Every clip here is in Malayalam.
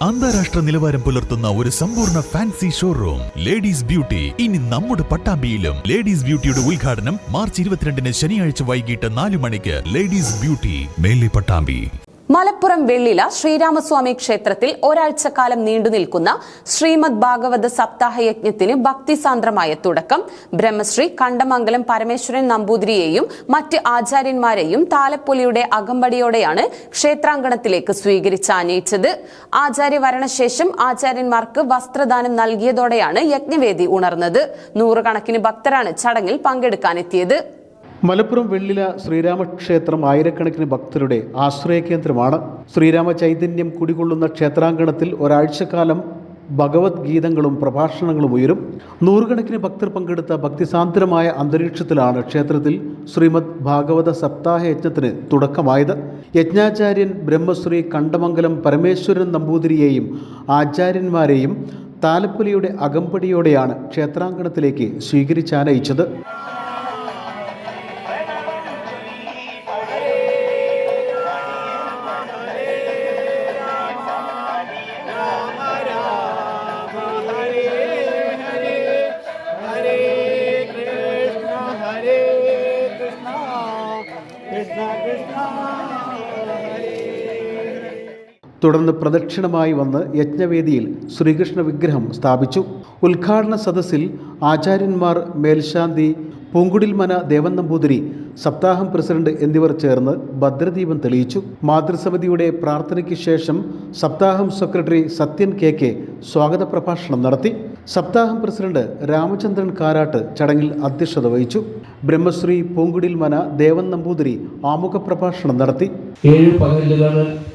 അന്താരാഷ്ട്ര നിലവാരം പുലർത്തുന്ന ഒരു സമ്പൂർണ ഫാൻസി ഷോറൂം ലേഡീസ് ബ്യൂട്ടി ഇനി നമ്മുടെ പട്ടാമ്പിയിലും ലേഡീസ് ബ്യൂട്ടിയുടെ ഉദ്ഘാടനം മാർച്ച് ഇരുപത്തിരണ്ടിന് ശനിയാഴ്ച വൈകിട്ട് നാല് മണിക്ക് ലേഡീസ് ബ്യൂട്ടി മേലെ പട്ടാമ്പി. മലപ്പുറം വെള്ളില ശ്രീരാമസ്വാമി ക്ഷേത്രത്തിൽ ഒരാഴ്ചക്കാലം നീണ്ടുനിൽക്കുന്ന ശ്രീമദ് ഭാഗവത സപ്താഹ യജ്ഞത്തിന് ഭക്തിസാന്ദ്രമായ തുടക്കം. ബ്രഹ്മശ്രീ കണ്ടമംഗലം പരമേശ്വരൻ നമ്പൂതിരിയെയും മറ്റ് ആചാര്യന്മാരെയും താലപ്പൊലിയുടെ അകമ്പടിയോടെയാണ് ക്ഷേത്രാങ്കണത്തിലേക്ക് സ്വീകരിച്ച് ആനയിച്ചത്. ആചാര്യവരണശേഷം ആചാര്യന്മാർക്ക് വസ്ത്രദാനം നൽകിയതോടെയാണ് യജ്ഞവേദി ഉണർന്നത്. നൂറുകണക്കിന് ഭക്തരാണ് ചടങ്ങിൽ പങ്കെടുക്കാനെത്തിയത്. മലപ്പുറം വെള്ളില ശ്രീരാമക്ഷേത്രം ആയിരക്കണക്കിന് ഭക്തരുടെ ആശ്രയ കേന്ദ്രമാണ് ശ്രീരാമ ചൈതന്യം കുടികൊള്ളുന്ന ക്ഷേത്രാങ്കണത്തിൽ ഒരാഴ്ചക്കാലം ഭഗവത്ഗീതങ്ങളും പ്രഭാഷണങ്ങളും ഉയരും. നൂറുകണക്കിന് ഭക്തർ പങ്കെടുത്ത ഭക്തിസാന്ദ്രമായ അന്തരീക്ഷത്തിലാണ് ക്ഷേത്രത്തിൽ ശ്രീമദ് ഭാഗവത സപ്താഹ യജ്ഞത്തിന് തുടക്കമായത്. യജ്ഞാചാര്യൻ ബ്രഹ്മശ്രീ കണ്ടമംഗലം പരമേശ്വരൻ നമ്പൂതിരിയെയും ആചാര്യന്മാരെയും താലപ്പൊലിയുടെ അകമ്പടിയോടെയാണ് ക്ഷേത്രാങ്കണത്തിലേക്ക് സ്വീകരിച്ചാനയിച്ചത് തുടർന്ന് പ്രദക്ഷിണമായി വന്ന് യജ്ഞവേദിയിൽ ശ്രീകൃഷ്ണ വിഗ്രഹം സ്ഥാപിച്ചു. ഉദ്ഘാടന സദസ്സിൽ ആചാര്യന്മാർ മേൽശാന്തി പൂങ്കുടിൽമന ദേവൻ നമ്പൂതിരി സപ്താഹം പ്രസിഡന്റ് എന്നിവർ ചേർന്ന് ഭദ്രദീപം തെളിയിച്ചു. മാതൃസമിതിയുടെ പ്രാർത്ഥനയ്ക്ക് ശേഷം സപ്താഹം സെക്രട്ടറി സത്യൻ കെ കെ സ്വാഗത പ്രഭാഷണം നടത്തി. സപ്താഹം പ്രസിഡന്റ് രാമചന്ദ്രൻ കാരാട്ട് ചടങ്ങിൽ അധ്യക്ഷത വഹിച്ചു. ബ്രഹ്മശ്രീ പൂങ്കുടിൽ മന ദേവൻ നമ്പൂതിരി ആമുഖ പ്രഭാഷണം നടത്തി. ഏഴ്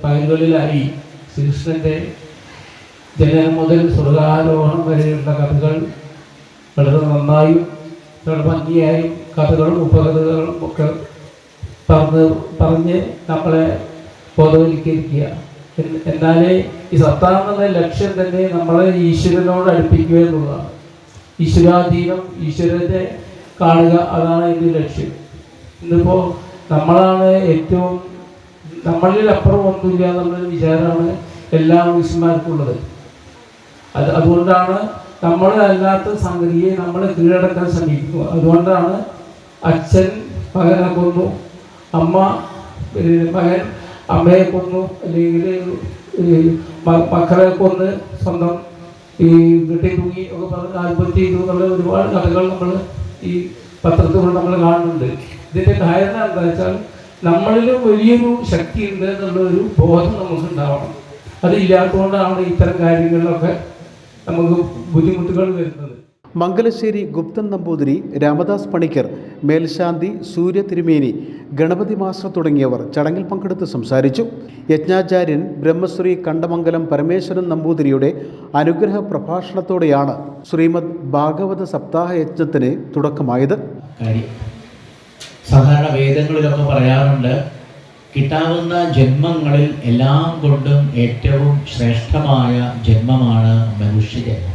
പകലുകളിലായി ജനനം മുതൽ സ്വർഗാരോഹണം വരെയുള്ള കഥകൾ വളരെ നന്നായും വളരെ ഭംഗിയായും കഥകളും ഉപകഥകളും ഒക്കെ പറഞ്ഞ് പറഞ്ഞ് നമ്മളെ ബോധവൽക്കരിക്കുക. എന്നാലേ ഈ സത്താന്നുള്ള ലക്ഷ്യം തന്നെ നമ്മളെ ഈശ്വരനോട് അടുപ്പിക്കുക എന്നുള്ളതാണ്. ഈശ്വരാധീനം ഈശ്വരനെ കാണുക അതാണ് ഇതിന്റെ ലക്ഷ്യം. ഇന്നിപ്പോൾ നമ്മളാണ് ഏറ്റവും നമ്മളിൽ അപ്പുറം ഒന്നുമില്ല എന്നുള്ളൊരു വിചാരമാണ് എല്ലാ മനുഷ്യന്മാർക്കുള്ളത് അത് അതുകൊണ്ടാണ് നമ്മളല്ലാത്ത സംഗതിയെ നമ്മൾ കീഴടക്കാൻ ശ്രമിക്കുന്നു അതുകൊണ്ടാണ് അച്ഛൻ മകനെ കൊന്നു അമ്മ മകൻ അമ്മയെ കൊന്നു അല്ലെങ്കിൽ മക്കളെ കൊന്ന് സ്വന്തം ഈ വീട്ടിൽ തൂങ്ങി ഒക്കെ പറഞ്ഞ് ആത്മഹത്യ ചെയ്തു എന്നുള്ള ഒരുപാട് കഥകൾ നമ്മൾ ഈ പത്രത്തിൽ നമ്മൾ കാണുന്നുണ്ട്. ഇതിന്റെ കാരണം എന്താ വെച്ചാൽ നമ്മളിലും വലിയൊരു ശക്തി ഉണ്ട് എന്നുള്ളൊരു ബോധം നമുക്ക് ഉണ്ടാവണം അതില്ലാത്തതുകൊണ്ടാണ് ഇത്തരം കാര്യങ്ങളിലൊക്കെ നമുക്ക് ബുദ്ധിമുട്ടുകൾ വരുന്നത്. മംഗലശ്ശേരി ഗുപ്തൻ നമ്പൂതിരി രാമദാസ് പണിക്കർ മേൽശാന്തി സൂര്യ തിരുമേനി ഗണപതി മാസ്റ്റർ തുടങ്ങിയവർ ചടങ്ങിൽ പങ്കെടുത്ത് സംസാരിച്ചു. യജ്ഞാചാര്യൻ ബ്രഹ്മശ്രീ കണ്ടമംഗലം പരമേശ്വരൻ നമ്പൂതിരിയുടെ അനുഗ്രഹ പ്രഭാഷണത്തോടെയാണ് ശ്രീമദ് ഭാഗവത സപ്താഹ യജ്ഞത്തിന് തുടക്കമായത്. സാധാരണ വേദങ്ങളിലൊക്കെ പറയാറുണ്ട് കിട്ടാവുന്ന ജന്മങ്ങളിൽ എല്ലാം കൊണ്ടും ഏറ്റവും ശ്രേഷ്ഠമായ ജന്മമാണ് മനുഷ്യജന്മം.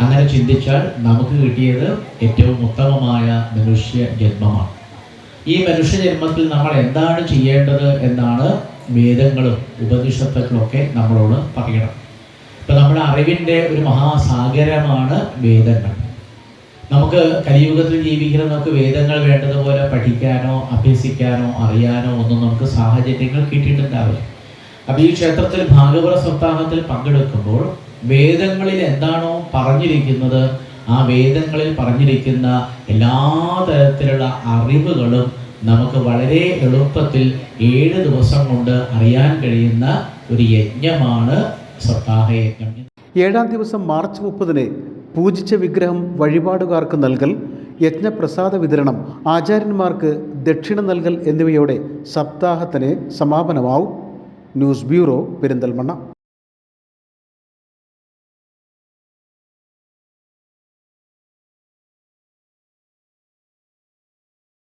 അങ്ങനെ ചിന്തിച്ചാൽ നമുക്ക് കിട്ടിയത് ഏറ്റവും ഉത്തമമായ മനുഷ്യ ജന്മമാണ് ഈ മനുഷ്യജന്മത്തിൽ നമ്മൾ എന്താണ് ചെയ്യേണ്ടത് എന്നാണ് വേദങ്ങളും ഒക്കെ നമ്മളോട് പറയണം. ഇപ്പം നമ്മുടെ അറിവിന്റെ ഒരു മഹാസാഗരമാണ് വേദങ്ങൾ. നമുക്ക് കലിയുഗത്തിൽ ജീവിക്കുന്ന നമുക്ക് വേദങ്ങൾ വേണ്ടതുപോലെ പഠിക്കാനോ അഭ്യസിക്കാനോ അറിയാനോ ഒന്നും നമുക്ക് സാഹചര്യങ്ങൾ കിട്ടിയിട്ടുണ്ടാവില്ല. അപ്പം ഈ ക്ഷേത്രത്തിൽ ഭാഗവത സപ്താഹത്തിൽ പങ്കെടുക്കുമ്പോൾ വേദങ്ങളിൽ എന്താണോ പറഞ്ഞിരിക്കുന്നത് ആ വേദങ്ങളിൽ പറഞ്ഞിരിക്കുന്ന എല്ലാ തരത്തിലുള്ള അറിവുകളും നമുക്ക് വളരെ എളുപ്പത്തിൽ ഏഴ് ദിവസം കൊണ്ട് അറിയാൻ കഴിയുന്ന ഒരു യജ്ഞമാണ് സപ്താഹ യജ്ഞം ഏഴാം ദിവസം മാർച്ച് മുപ്പതിന് പൂജിച്ച വിഗ്രഹം വഴിപാടുകാർക്ക് നൽകൽ യജ്ഞപ്രസാദ വിതരണം ആചാര്യന്മാർക്ക് ദക്ഷിണ നൽകൽ എന്നിവയോടെ സപ്താഹത്തിന് സമാപനമാവും. News bureau Perinthalmanna.